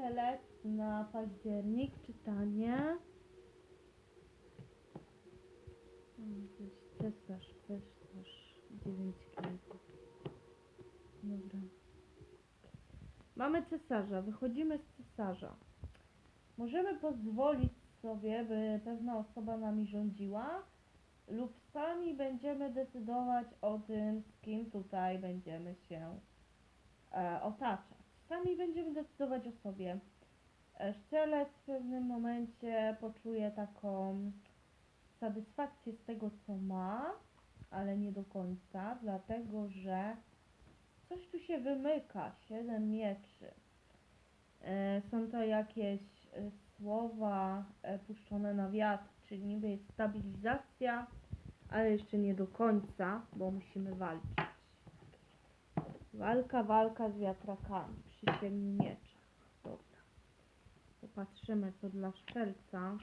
strzelec na październik, czytanie. Cesarz, cesarz, dziewięć kielichów. Dobra. Mamy cesarza, wychodzimy z cesarza. Możemy pozwolić sobie, by pewna osoba nami rządziła, lub sami będziemy decydować o tym, z kim tutaj będziemy się e, otaczać. Sami będziemy decydować o sobie. E, Strzelec w pewnym momencie poczuje taką satysfakcję z tego, co ma, ale nie do końca, dlatego że coś tu się wymyka. Siedem mieczy. E, Są to jakieś e, słowa puszczone na wiatr, czyli niby jest stabilizacja, ale jeszcze nie do końca, bo musimy walczyć. Walka, walka z wiatrakami przy siedmiu mieczach. Dobra. Popatrzymy co dla szczelca.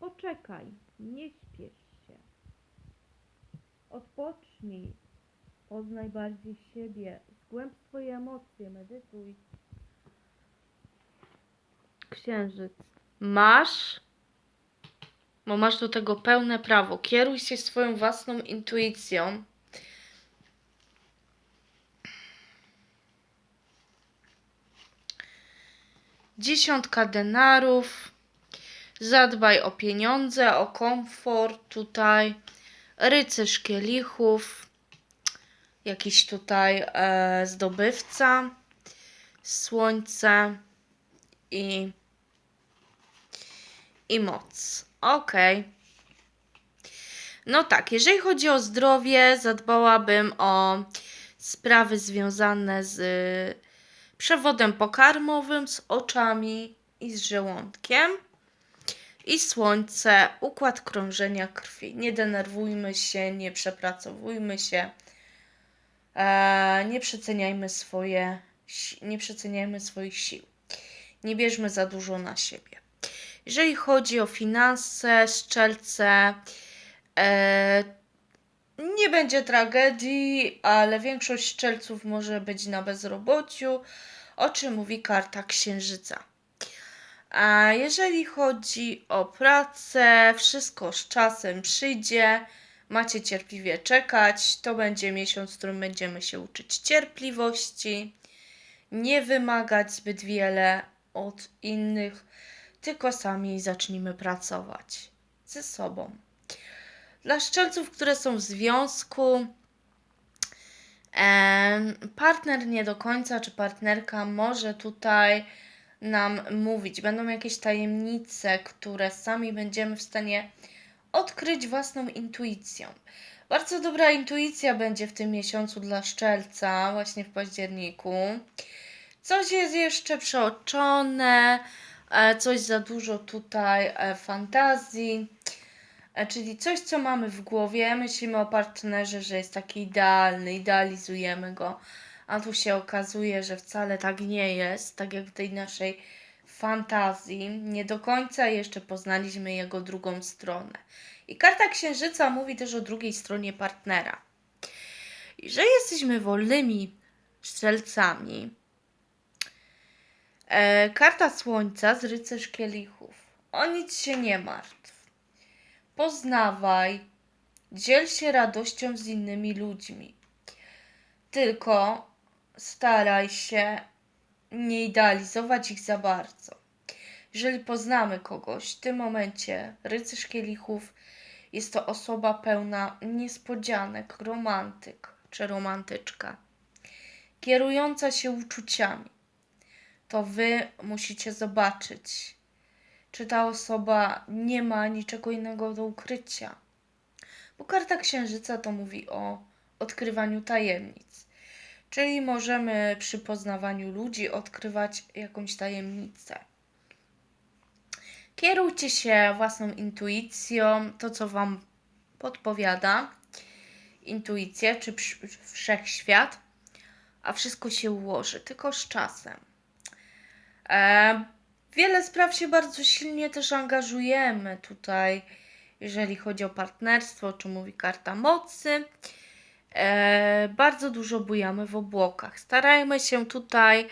Poczekaj, nie śpiesz się. Odpocznij. Poznaj bardziej siebie. Zgłęb swoje emocje, medytuj. Księżyc. Masz, bo masz do tego pełne prawo. Kieruj się swoją własną intuicją. Dziesiątka denarów. Zadbaj o pieniądze, o komfort tutaj. Rycerz kielichów. Jakiś tutaj e, zdobywca. Słońce i, i moc. Okej. No tak, jeżeli chodzi o zdrowie, zadbałabym o sprawy związane z przewodem pokarmowym, z oczami i z żołądkiem. I słońce, układ krążenia krwi. Nie denerwujmy się, nie przepracowujmy się. E, nie przeceniajmy swoje, nie przeceniajmy swoich sił. Nie bierzmy za dużo na siebie. Jeżeli chodzi o finanse, szczelce, e, nie będzie tragedii, ale większość szczelców może być na bezrobociu, o czym mówi karta księżyca. A jeżeli chodzi o pracę, wszystko z czasem przyjdzie. Macie cierpliwie czekać. To będzie miesiąc, w którym będziemy się uczyć cierpliwości, nie wymagać zbyt wiele od innych, tylko sami zacznijmy pracować ze sobą. Dla szczelców, które są w związku, partner nie do końca, czy partnerka może tutaj nam mówić. Będą jakieś tajemnice, które sami będziemy w stanie odkryć własną intuicją. Bardzo dobra intuicja będzie w tym miesiącu dla szczelca, właśnie w październiku. Coś jest jeszcze przeoczone, e, coś za dużo tutaj e, fantazji, czyli coś, co mamy w głowie. Myślimy o partnerze, że jest taki idealny, idealizujemy go, a tu się okazuje, że wcale tak nie jest, tak jak w tej naszej fantazji. Nie do końca jeszcze poznaliśmy jego drugą stronę. I karta księżyca mówi też o drugiej stronie partnera. I że jesteśmy wolnymi strzelcami. E, karta słońca z rycerz kielichów. O nic się nie martw. Poznawaj, dziel się radością z innymi ludźmi. Tylko staraj się nie idealizować ich za bardzo. Jeżeli poznamy kogoś, w tym momencie rycerz kielichów jest to osoba pełna niespodzianek, romantyk czy romantyczka, kierująca się uczuciami. To wy musicie zobaczyć, czy ta osoba nie ma niczego innego do ukrycia. Bo karta księżyca to mówi o odkrywaniu tajemnic. Czyli możemy przy poznawaniu ludzi odkrywać jakąś tajemnicę. Kierujcie się własną intuicją, to co Wam podpowiada intuicja czy wszechświat, a wszystko się ułoży, tylko z czasem. E, wiele spraw się bardzo silnie też angażujemy tutaj, jeżeli chodzi o partnerstwo, o czym mówi karta mocy. E, bardzo dużo bujamy w obłokach. Starajmy się tutaj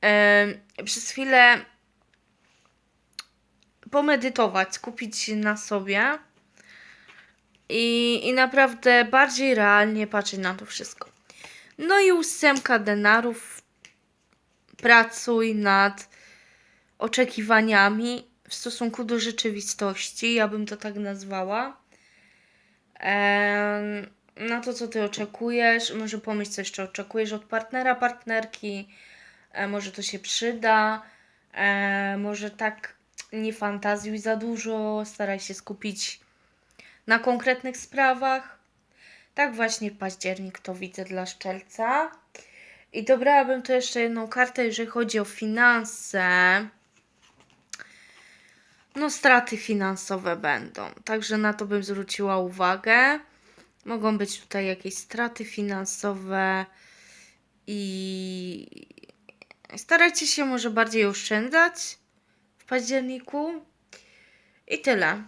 em, przez chwilę pomedytować, skupić się na sobie i, i naprawdę bardziej realnie patrzeć na to wszystko. No i ósemka denarów. Pracuj nad oczekiwaniami w stosunku do rzeczywistości, ja bym to tak nazwała. Na to, co ty oczekujesz. Może pomyśl, co jeszcze oczekujesz od partnera, partnerki. E, może to się przyda. E, może tak nie fantazjuj za dużo. Staraj się skupić na konkretnych sprawach. Tak właśnie październik to widzę dla szczelca. I dobrałabym tu jeszcze jedną kartę, jeżeli chodzi o finanse. No, straty finansowe będą, także na to bym zwróciła uwagę. Mogą być tutaj jakieś straty finansowe i starajcie się może bardziej oszczędzać w październiku. I tyle.